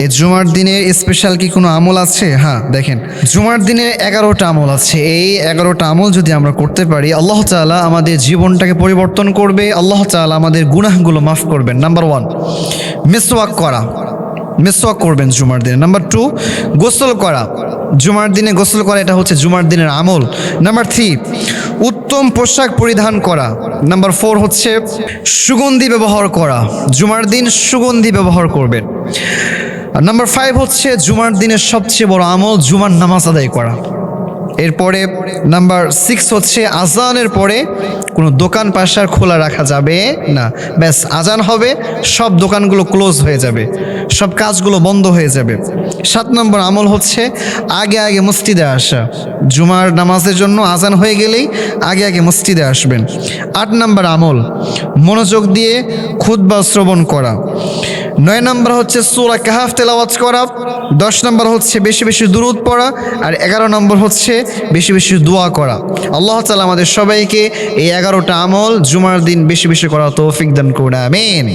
এই জুমার দিনের স্পেশাল কি কোনো আমল আছে? হ্যাঁ দেখেন, জুমার দিনে এগারোটা আমল আছে। এই এগারোটা আমল যদি আমরা করতে পারি, আল্লাহ তাআলা আমাদের জীবনটাকে পরিবর্তন করবে, আল্লাহ তাআলা আমাদের গুনাহগুলো মাফ করবেন। নাম্বার ওয়ান মিসওয়াক করা। মিসওয়াক করবেন জুমার দিনে। নাম্বার টু গোসল করা। জুমার দিনে গোসল করা, এটা হচ্ছে জুমার দিনের আমল। নাম্বার থ্রি উত্তম পোশাক পরিধান করা। নাম্বার ফোর হচ্ছে সুগন্ধি ব্যবহার করা। জুমার দিন সুগন্ধি ব্যবহার করবেন। নাম্বার ফাইভ হচ্ছে জুমার দিনের সবচেয়ে বড় আমল, জুমার নামাজ আদায় করা। এরপরে নাম্বার সিক্স হচ্ছে আজানের পরে কোনো দোকান পাশার খোলা রাখা যাবে না। ব্যাস, আজান হবে, সব দোকানগুলো ক্লোজ হয়ে যাবে, সব কাজগুলো বন্ধ হয়ে যাবে। সাত নম্বর আমল হচ্ছে আগে আগে মসজিদে আসা। জুমার নামাজের জন্য আজান হয়ে গেলেই আগে আগে মসজিদে আসবেন। আট নম্বর আমল, মনোযোগ দিয়ে খুদ্া শ্রবণ করা। নয় নম্বর হচ্ছে সুরা কাহাফ তেলাওয়াজ করা, দশ নম্বর হচ্ছে বেশি বেশি দূরত পড়া, আর এগারো নম্বর হচ্ছে বেশি বেশি দোয়া করা। আল্লাহ তালা আমাদের সবাইকে এই এগারোটা আমল জুমার দিন বেশি বেশি করা তৌফিক দান করে আমিন।